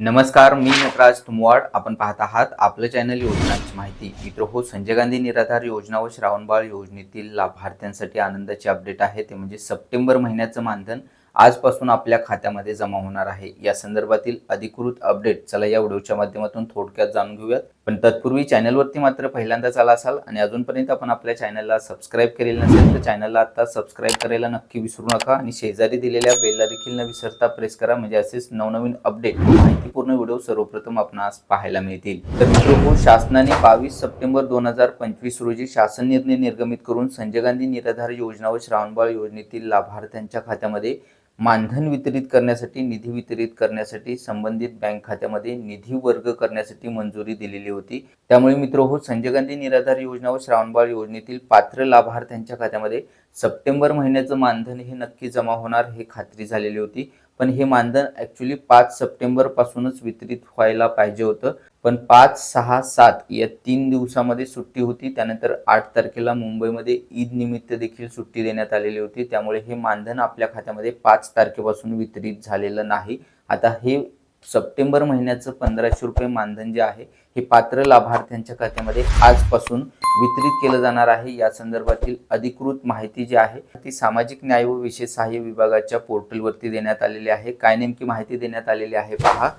नमस्कार मी नटराज तुमवाड. आपण पाहत आहात आपलं चॅनल योजनांची माहिती. मित्र हो संजय गांधी निराधार योजना व श्रावणबाळ योजनेतील लाभार्थ्यांसाठी आनंदाचे अपडेट आहे. ते म्हणजे सप्टेंबर महिन्याचं मानधन आजपासून आपल्या खात्यामध्ये जमा होणार आहे. या संदर्भातील अधिकृत अपडेट चला या व्हिडिओच्या माध्यमातून थोडक्यात जाणून घेऊयात. पण तत्पूर्वी चॅनलवरती मात्र पहिल्यांदाच आला असाल आणि अजूनपर्यंत आपण आपल्या चॅनलला सबस्क्राईब केलेलं नसेल तर चॅनलला आता सबस्क्राईब करायला नक्की विसरू नका आणि शेजारी दिलेल्या बेलला देखील न विसरता प्रेस करा म्हणजे असेच नवनवीन अपडेट माहितीपूर्ण व्हिडिओ सर्वप्रथम आपणास पाहायला मिळतील. तर मित्रांनो, शासनाने बावीस सप्टेंबर दोन हजार पंचवीस रोजी शासन निर्णय निर्गमित करून संजय गांधी निराधार योजना व श्रावणबाळ योजनेतील लाभार्थ्यांच्या खात्यामध्ये मानधन वितरित करण्यासाठी निधी वितरित करण्यासाठी संबंधित बँक खात्यामध्ये निधी वर्ग करण्यासाठी मंजुरी दिलेली होती. त्यामुळे मित्र हो संजय गांधी निराधार योजना व श्रावणबाळ योजनेतील पात्र लाभार्थ्यांच्या खात्यामध्ये सप्टेंबर महिन्याचं मानधन हे नक्की जमा होणार हे खात्री झालेली होती. पण हे मानधन ॲक्च्युली पाच सप्टेंबरपासूनच वितरित व्हायला पाहिजे होतं. पण पाच सहा सात या तीन दिवसामध्ये सुट्टी होती. त्यानंतर आठ तारखेला मुंबईमध्ये ईद निमित्त देखील सुट्टी देण्यात आलेली होती. त्यामुळे हे मानधन आपल्या खात्यामध्ये पाच तारखेपासून वितरित झालेलं नाही. आता हे सप्टेंबर महिन्याचं पंधराशे रुपये मानधन जे आहे हे पात्र लाभार्थ्यांच्या खात्यामध्ये आजपासून वितरित केलं जाणार आहे. या संदर्भातील अधिकृत माहिती जी आहे ती सामाजिक न्याय व विशेष सहाय्य विभागाच्या पोर्टलवरती देण्यात आलेली आहे. काय नेमकी माहिती देण्यात आलेली आहे पहा.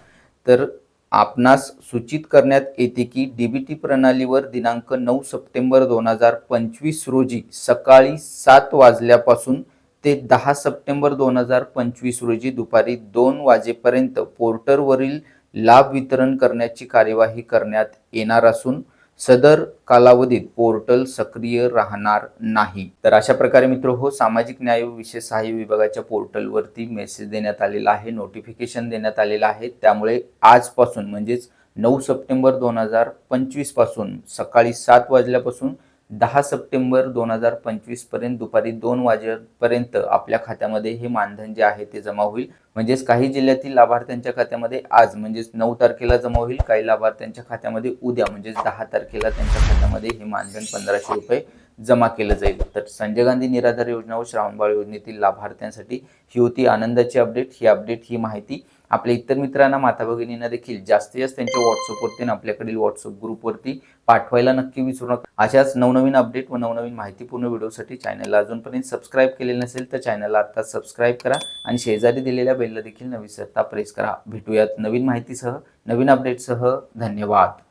तर आपणास सूचित करण्यात येते की डीबीटी प्रणालीवर दिनांक नऊ सप्टेंबर दोन हजार पंचवीस रोजी सकाळी सात वाजल्यापासून ते दहा सप्टेंबर दोन हजार पंचवीस रोजी दुपारी दोन वाजेपर्यंत पोर्टरवरील लाभ वितरण करण्याची कार्यवाही करण्यात येणार असून सदर कालावधीत पोर्टल सक्रिय राहणार नाही. तर अशा प्रकारे मित्र हो सामाजिक न्याय व विशेष सहाय्य विभागाच्या पोर्टलवरती मेसेज देण्यात आलेला आहे नोटिफिकेशन देण्यात आलेलं आहे. त्यामुळे आजपासून म्हणजेच नऊ सप्टेंबर दोन हजार पंचवीसपासून सकाळी सात वाजल्यापासून दहा सप्टेंबर दोन हजार पंचवीसपर्यंत दुपारी दोन वाजेपर्यंत आपल्या खात्यामध्ये हे मानधन जे आहे ते जमा होईल. म्हणजेच काही जिल्ह्यातील लाभार्थ्यांच्या खात्यामध्ये आज म्हणजेच नऊ तारखेला जमा होईल. काही लाभार्थ्यांच्या खात्यामध्ये उद्या म्हणजेच दहा तारखेला त्यांच्या खात्यामध्ये हे मानधन पंधराशे रुपये जमा केलं जाईल. तर संजय गांधी निराधार योजना व श्रावणबाळ योजनेतील लाभार्थ्यांसाठी ही होती आनंदाची अपडेट. ही अपडेट ही माहिती आपल्या इतर मित्रांना माता भगिनींना देखील जास्तीत जास्त त्यांच्या व्हॉट्सअपवरती आणि आपल्याकडील व्हॉट्सअप ग्रुपवरती पाठवायला नक्की विसरू नका. अशाच नवनवीन अपडेट व नवनवीन माहितीपूर्ण व्हिडिओसाठी चॅनलला अजूनपर्यंत सबस्क्राईब केलेलं नसेल तर चॅनलला आता सबस्क्राईब करा आणि शेजारी दिलेल्या बेलला देखील न विसरता प्रेस करा. भेटूयात नवीन माहितीसह नवीन अपडेटसह धन्यवाद.